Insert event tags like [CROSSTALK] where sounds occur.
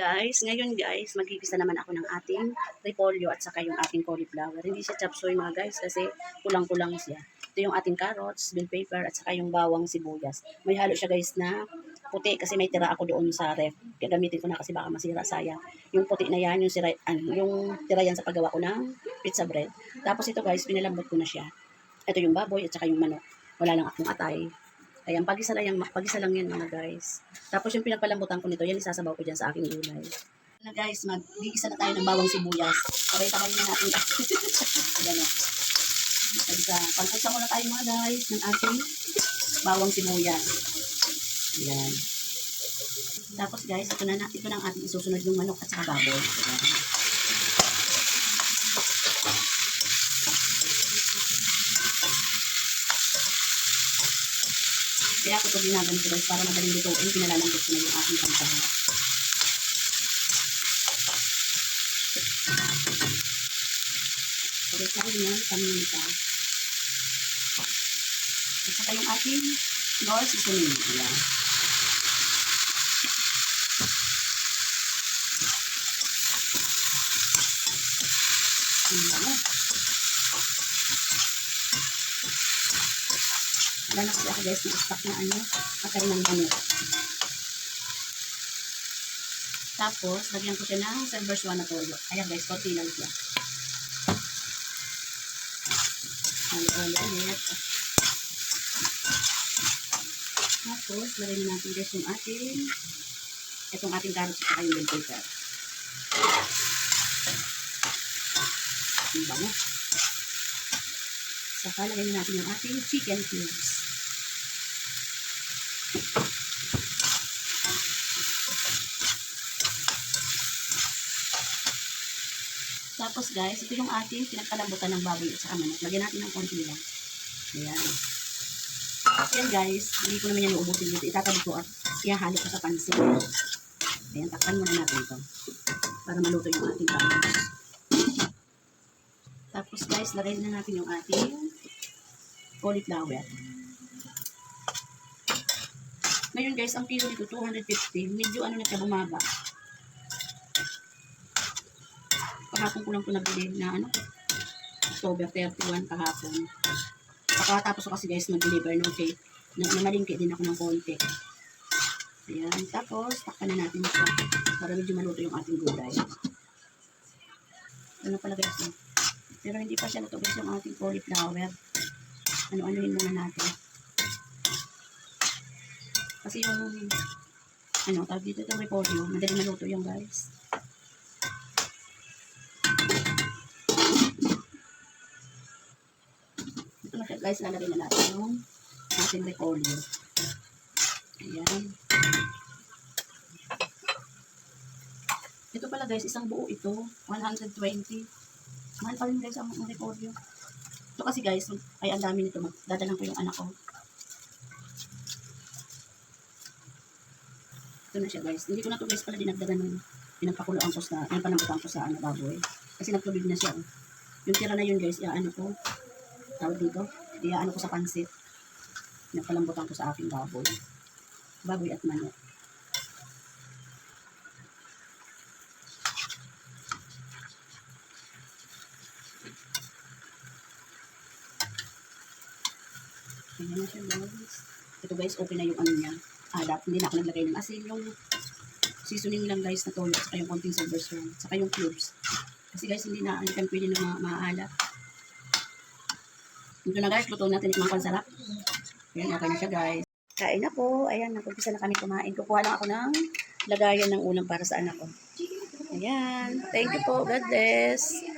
guys, ngayon guys, magigisa naman ako ng ating repolyo at saka yung ating cauliflower. Hindi siya chop suey mga guys kasi kulang-kulang siya. Ito yung ating carrots, bell pepper at saka yung bawang sibuyas. May halo siya guys na puti kasi may tira ako doon sa ref. Gagamitin ko na kasi baka masira sayang. Yung puti na yan, yung, sira, ano, yung tira yan sa paggawa ko ng pizza bread. Tapos ito guys, pinalambot ko na siya. Ito yung baboy at saka yung manok. Wala lang akong atay. Ayan, pagisa lang, yan, pagisa lang yan mga guys. Tapos yung pinagpalambutan ko nito, yan isasabaw ko dyan sa aking gulay. Na guys, mag-iisa na tayo ng bawang sibuyas. Sabay-sabay na natin. [LAUGHS] Ayan o. Pagisa. Pagkusa muna tayo mga guys ng ating bawang sibuyas. Ayan. Tapos guys, ito na, na ito ang ating isusunod yung manok at saka baboy. Ayan. Kaya ako ito ginaganito guys para madaling lutuin. Pinalalambot ko na yung. So, guys, natin yan, paminta. At saka yung ating seasoning. Ayan. Ayan. Na kasi ako guys, na-stock na ano, atay ng manok. Tapos, lagyan ko siya ng server's one na toyo. Ayan guys, konti lang siya. Halo-halo ulit. Tapos, lagyan natin guys yung ating itong ating carrots at saka yung bell pepper. Ang bango. Saka lagyan natin yung ating chicken cubes. Tapos guys, ito yung ating pinagpalambutan ng baboy at saka manok. Lagyan natin ng konti lang. Ayan. Ayan guys, hindi ko naman yan uubusin dito. Itatabi ko at ihahalo ko sa pansit. Ayan, takpan muna natin ito. Para maluto yung ating baboy. Tapos guys, lagay na natin yung ating cauliflower. Ngayon guys, ang kilo nito 250. Medyo ano na siya bumaba. Kahapon ko lang ito nabili na ano, October 31 kahapon. Pagkatapos ko kasi guys nag-deliver ng cake. Nag namalingki din ako ng konti. Ayan. Tapos, takpan na natin siya para medyo maluto yung ating gulay. Ano pala guys? Pero hindi pa siya natugas yung ating cauliflower. Ano-anuhin muna natin. Kasi yung, ano, tawag dito itong repolyo, madali maluto yung guys. Ito guys, lalagay na natin yung ating repolyo. Ayan. Ito pala guys, isang buo ito, 120. Mahal pa rin guys ang ang repolyo. Ito kasi guys, ay ang dami nito. Dadalang ko yung anak ko. Ito na siya guys. Hindi ko na ito guys pala dinagdagan ng pinagpakuloan ko sa, pinagpanamputan ko sa ano, baboy. Kasi nagtubig na siya. Oh. Yung tira na yun guys, iaano ko. Tawag dito. Iaano ko sa pansit. Pinagpalambutan ko sa aking baboy. Baboy at manok. Ayan siya guys. Ito guys, okay na yung ano niya. Alat. Hindi na ako naglagay ng asin. Yung seasoning lang guys na toyo. Saka yung konting silver swan. Saka yung cubes. Kasi guys, hindi na, hindi kami pwede na ma maalat. Ito na guys, luto natin itong pansarap. Ayan, okay na siya guys. Kain na po. Ayan, nagpapisa na kami kumain. Kukuha lang ako ng lagayan ng ulam para sa anak ko. Ayan. Thank you po. God bless.